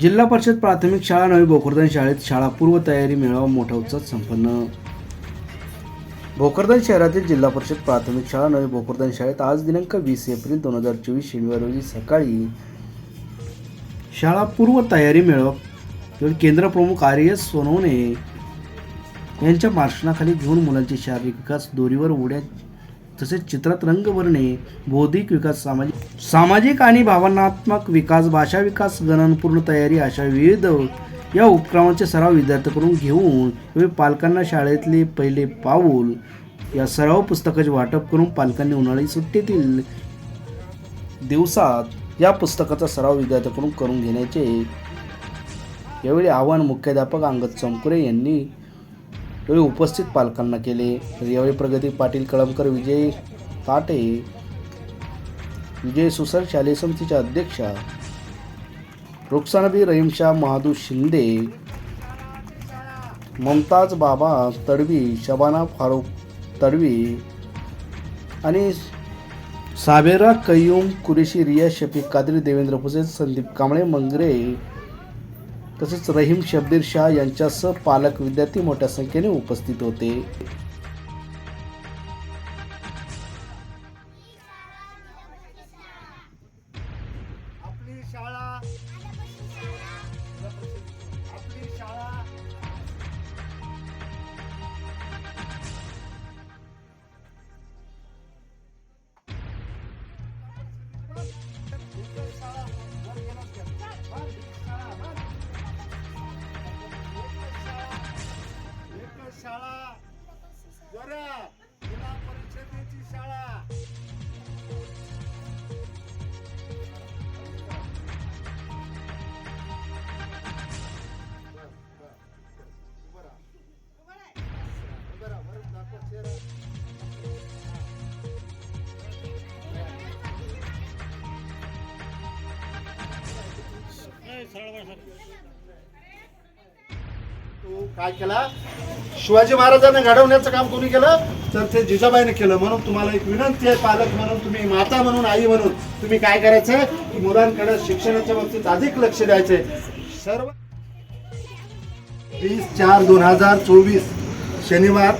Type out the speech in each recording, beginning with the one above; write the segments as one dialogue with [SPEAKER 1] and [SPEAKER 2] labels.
[SPEAKER 1] जिल्हा परिषद प्राथमिक शाळा नवी भोकरदन शाळेत शाळा पूर्व तयारी मेळावा मोठा उत्साहात संपन्न. भोकरदन शहरातील जिल्हा परिषद प्राथमिक शाळा नवी भोकरदन शाळेत आज दिनांक वीस एप्रिल दोन हजार चोवीस शनिवार रोजी सकाळी शाळा पूर्व तयारी मेळावा यावेळी केंद्रप्रमुख आर एस सोनवणे यांच्या मार्शनाखाली घेऊन मुलांचे शारीरिक विकास दोरीवर उड्या तसेच चित्रात रंग भरणे बौद्धिक विकास सामाजिक सामाजिक आणि भावनात्मक विकास भाषा विकास गणनपूर्ण तयारी अशा विविध या उपक्रमाचे सराव विद्यार्थ्यांकडून घेऊन पालकांना शाळेतले पहिले पाऊल या सराव पुस्तकाचे वाटप करून पालकांनी उन्हाळी सुट्टीतील दिवसात या पुस्तकाचा सराव विद्यार्थ्यांकडून करून घेण्याचे यावेळी आव्हान मुख्याध्यापक अंगद चमकुरे यांनी यावेळी उपस्थित पालकांना केले. तर यावेळी प्रगती पाटील कळमकर विजय ताटे विजय सुसर शालेय समितीच्या अध्यक्षा रुक्सानबी रहीमशाह महादू शिंदे ममताज बाबा तडवी शबाना फारुख तडवी आणि साबेरा कय्यूम कुरेशी रिया शफीक कादरी देवेंद्र फुसे संदीप कांबळे मंगरे तसेच रहीम शब्बीर शाह यांच्यासह पालक विद्यार्थी मोठ्या संख्येने उपस्थित होते.
[SPEAKER 2] तू काय केला? शिवाजी महाराजांना घडवण्याचं काम कोणी केलं? तर ते जिजाबाईने केलं म्हणून तुम्हाला एक विनंती आहे पालक म्हणून तुम्ही माता म्हणून आई म्हणून. तुम्ही काय करायचंय की मुलांकडे शिक्षणाच्या बाबतीत अधिक लक्ष द्यायचंय सर्व वीस चार दोन हजार चोवीस शनिवार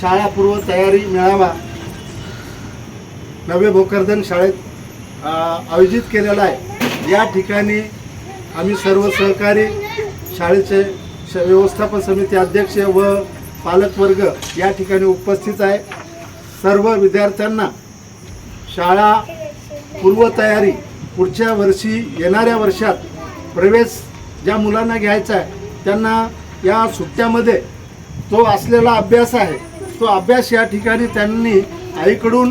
[SPEAKER 2] शाळा पूर्व तयारी मेळावा नवे भोकरदन शाळेत आयोजित केलेला आहे. या ठिकाणी आम्ही सर्व सहकारी शाळेचे श- व्यवस्थापन समिती अध्यक्ष व पालकवर्ग या ठिकाणी उपस्थित आहे. सर्व विद्यार्थ्यांना शाळा पूर्वतयारी पुढच्या वर्षी येणाऱ्या वर्षात प्रवेश ज्या मुलांना घ्यायचा आहे त्यांना या सुट्ट्यामध्ये तो असलेला अभ्यास आहे तो अभ्यास या ठिकाणी त्यांनी आईकडून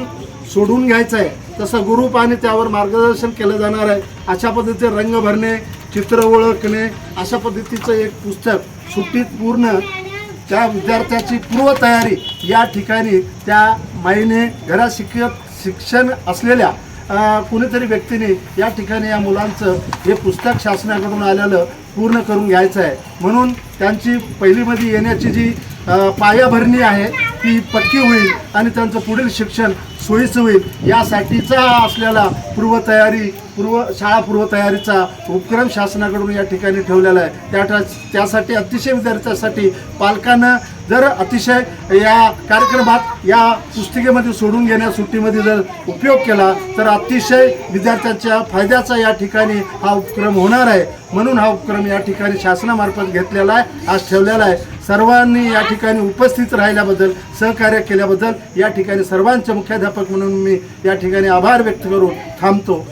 [SPEAKER 2] सोडून घ्यायचा आहे. तसं ग्रुप आणि त्यावर मार्गदर्शन केलं जाणार आहे. अशा पद्धतीचे रंग भरणे चित्र ओळखणे अशा पद्धतीचं एक पुस्तक सुट्टीत पूर्ण त्या विद्यार्थ्याची पूर्वतयारी या ठिकाणी त्या माईने घरात शिकत शिक्षण असलेल्या कुणीतरी व्यक्तीने या ठिकाणी या मुलांचं हे पुस्तक शासनाकडून आलेलं पूर्ण करून घ्यायचं आहे. म्हणून त्यांची पहिलीमध्ये येण्याची जी पायाभरणी आहे ती पक्की होईल आणि त्यांचं पुढील शिक्षण सोयीचं होईल यासाठीचा असलेला पूर्वतयारी पूर्व शाळा पूर्वतयारीचा उपक्रम शासनाकडून या ठिकाणी ठेवलेला आहे. त्या त्यासाठी अतिशय विद्यार्थ्यांसाठी पालकांना जर अतिशय या कार्यक्रमात या पुस्तिकेमध्ये सोडून घेण्या सुट्टीमध्ये जर उपयोग केला तर अतिशय विद्यार्थ्यांच्या फायद्याचा या ठिकाणी हा उपक्रम होणार आहे. म्हणून हा उपक्रम या ठिकाणी शासनामार्फत घेतलेला आहे आज ठेवलेला आहे. सर्वांनी या ठिकाणी उपस्थित राहिल्याबद्दल सहकार्य केल्याबद्दल या ठिकाणी सर्वांचे मुख्याध्यापक म्हणून मी या ठिकाणी आभार व्यक्त करून थांबतो.